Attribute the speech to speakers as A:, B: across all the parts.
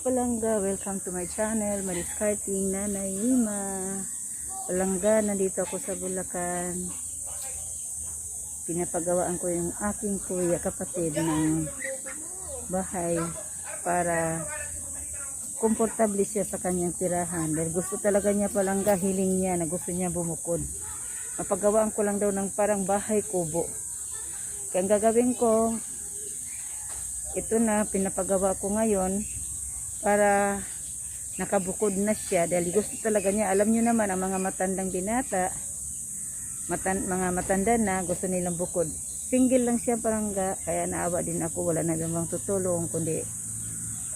A: Palangga, welcome to my channel, Maris Karting, Nanay Ima. Palangga, nandito ako sa Bulacan. Pinapagawaan ko yung aking kuya, kapatid ng bahay para komportable siya sa kanyang tirahan. Dahil gusto talaga niya palangga, hiling niya na gusto niya bumukod. Mapagawaan ko lang daw ng parang bahay kubo. Kaya gagawin ko, ito na pinapagawa ko ngayon para nakabukod na siya. Dahil gusto talaga niya. Alam niyo naman ang mga matandang binata matan, mga matanda na gusto nilang bukod. Single lang siya parang ga, kaya naawa din ako. Wala na namang tutulong kundi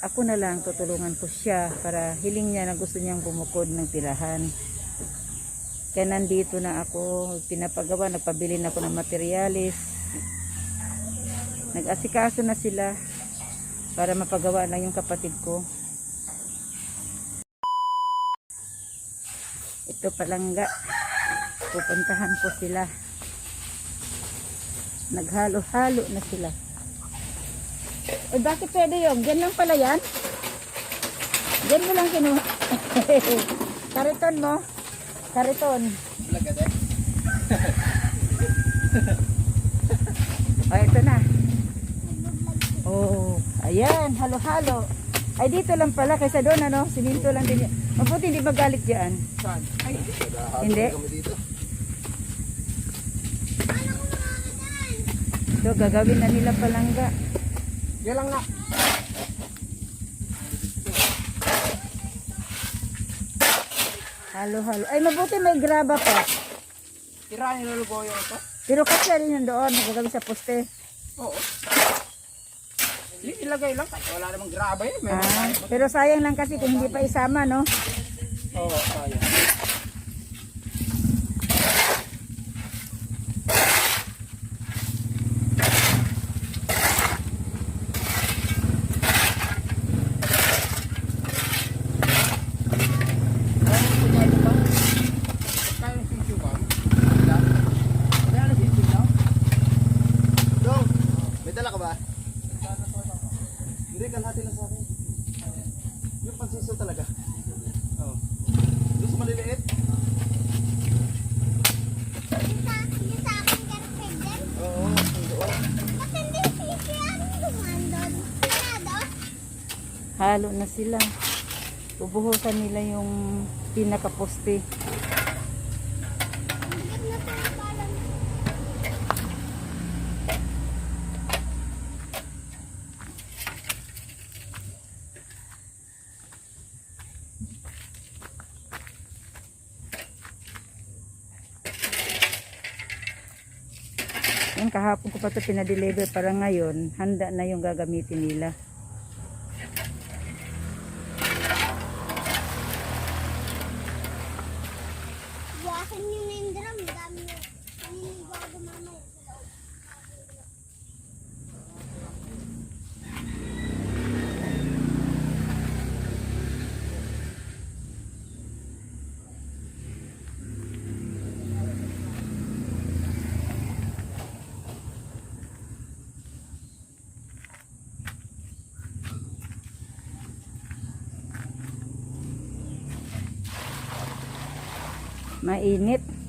A: ako na lang tutulungan ko siya para hiling niya na gusto niyang bumukod ng tirahan. Kaya nandito na ako pinapagawa nagpabili na ako ng materialis. Nag-asikaso na sila para mapagawa lang yung kapatid ko. Ito palangga. Pupuntahan ko sila. Naghalo-halo na sila. Eh, bakit pwede yun? Diyan lang pala yan? Diyan mo lang kinuha. Kariton mo. Kariton. O, ito na. Oh, ayan, halo-halo. Ay, dito lang pala, kaysa doon, ano, siminto lang din yan. Mabuti hindi magalit dyan.
B: Saan? Ay,
A: Hindi. Ito, gagawin na nila palangga.
B: Yan lang na.
A: Halo-halo. Ay, mabuti may graba pa.
B: Tirahan yung lulugoyo ito?
A: Pero kasi rin yun doon, gagawin sa poste.
B: Oo. Ilagay lang. Kasi wala namang grabe eh. May
A: Ah, pero sayang lang kasi kung hindi pa isama, no?
B: Oo, sayang. Dong, may dala ka ba? Hindi, kalahati lang sa akin. Yung pansiso talaga. Oo. Doon sa maliliit?
A: Halo na sila. Bubuhusan nila yung pinakaposte. Yan, kahapon ko pa ito pinadeliver para ngayon, handa na yung gagamitin nila.
C: Buwasan nyo na yung drum, dami nyo. Naninigo ako mamaya sa loob.
A: Mainit.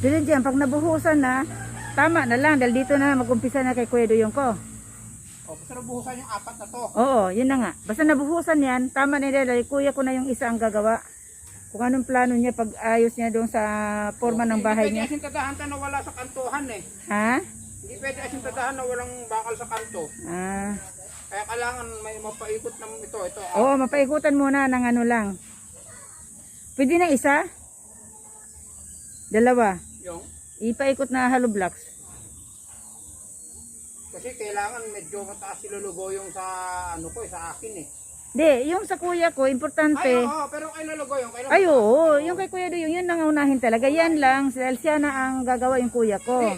A: Dili dyan, pag nabuhusan na, tama na lang, dahil dito na mag-umpisa na kay Kuya Duyong ko.
B: O, basta nabuhusan yung apat na to.
A: Oo, yun na nga. Basta nabuhusan yan, tama na dahil kuya ko na yung isa ang gagawa. Kung anong plano niya pag ayos niya doon sa forma ng bahay
B: Hindi
A: niya.
B: pwede asintadahan na wala sa kantuhan eh.
A: Ha?
B: Hindi pwede asintadahan na walang bakal sa kanto.
A: Ah.
B: Kaya kailangan may mapaikot ng ito. Ito. ah.
A: Oo, mapaikutan muna ng ano lang. Pwede na isa? Dalawa.
B: Yung,
A: Ipaikot na hollow blocks.
B: kasi kailangan medyo mataas silulugo yung sa ano ko eh, sa akin eh.
A: Di, yung sa kuya ko, importante.
B: Ay, oo, pero kay lulugo yung kailangan.
A: Ay, oo, yung kay Kuya Duyong, yun ang unahin talaga. Yan lang, dahil siya na ang gagawa yung kuya ko.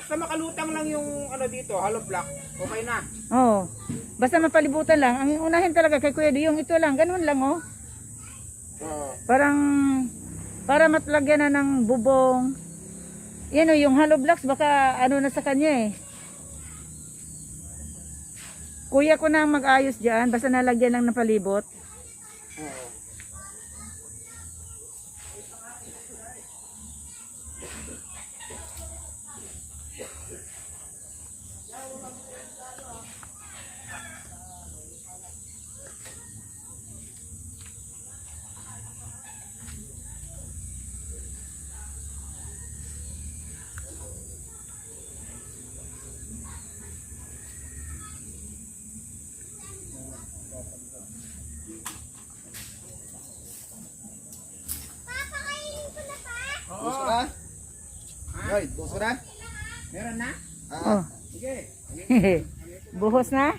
B: Basta makalutang lang yung ano dito, hollow block. Okay na.
A: Oo. Basta mapalibutan lang. Ang unahin talaga kay Kuya Duyong, ito lang, ganun lang oh.
B: Oo.
A: Parang, para matlagyan na ng bubong. Yan o, yung hollow blocks, baka ano na sa kanya eh. Kuya ko na ang mag-ayos dyan, basta nalagyan lang ng palibot.
D: Lloyd, bukas ka na?
B: Meron na?
D: Ah,
A: Oh.
B: Sige.
A: Buhos na?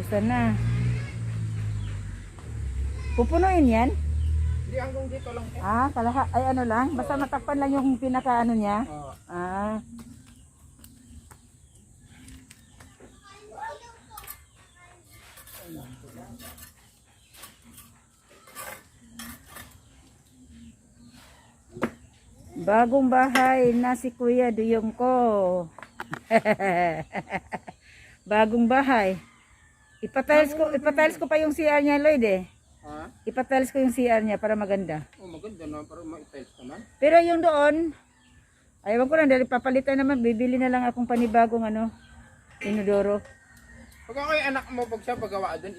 A: 2,000 na. Pupunuin yan?
B: Hindi, hanggang dito lang. Eh.
A: Ah, kalaha. Ay, ano lang? Basta oh. lang yung pinakaano niya.
B: Oh.
A: Ah. Bagong bahay na si Kuya Duyong ko. Bagong bahay. Ipatiles ko, ipatiles ko pa yung CR niya, Lloyd eh.
B: Ha?
A: Ipatiles ko yung CR niya para maganda.
B: Oh, maganda na. Para ma-tiles naman.
A: Pero yung doon, ayaw ko lang, dahil papalitan naman, bibili na lang akong panibagong ano, inodoro.
B: Pag ako yung anak mo, pag siya pagawa doon,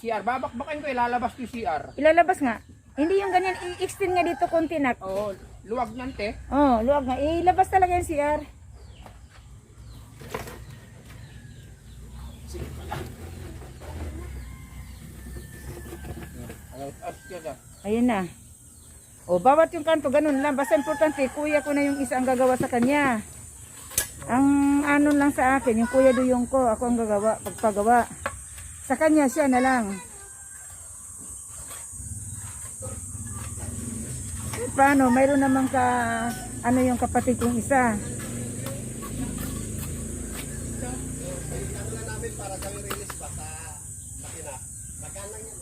B: CR, babakbakin ko, ilalabas ko yung CR.
A: Ilalabas nga. Hindi yung ganyan, i-extend nga dito konti nak.
B: Oo, luwag niyan, te.
A: Oh, luwag nga. Ilabas talaga yung CR.
B: Out, out ka ka.
A: Ayun na. O, bawat yung kanto, ganun lang. Basta importante, kuya ko na yung isa ang gagawa sa kanya. Ang ano lang sa akin, yung kuya duyong ko, ako ang gagawa, pagpagawa. Sa kanya, siya na lang. Paano? Mayroon naman ka, ano yung kapatid kong isa.
D: ano na namin para kami release ba sa makina. Magkano yan?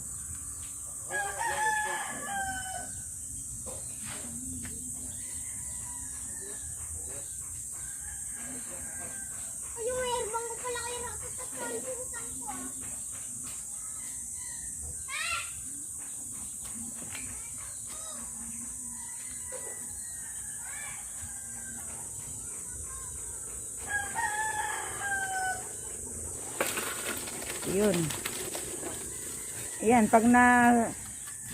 A: Yun. Ayan, pag na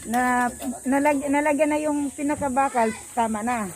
A: na nalag, nalagyan na yung pinakabakal, tama na.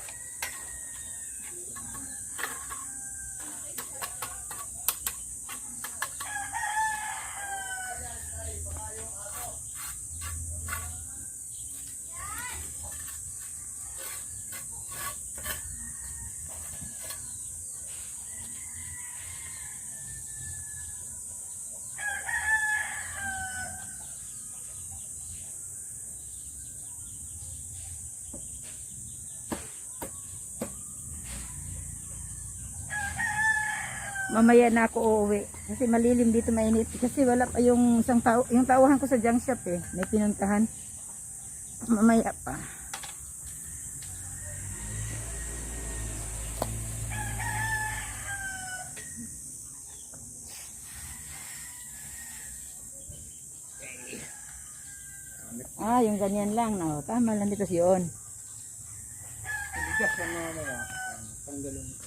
A: Mamaya na ako uuwi. Kasi malilim dito mainit. Kasi wala pa yung isang tao, yung tauhan ko sa junk shop eh. May pinuntahan. Mamaya pa. Ah, yung ganyan lang. No? Tama lang dito si On.
B: Bigas na mamaya. Tanggalin.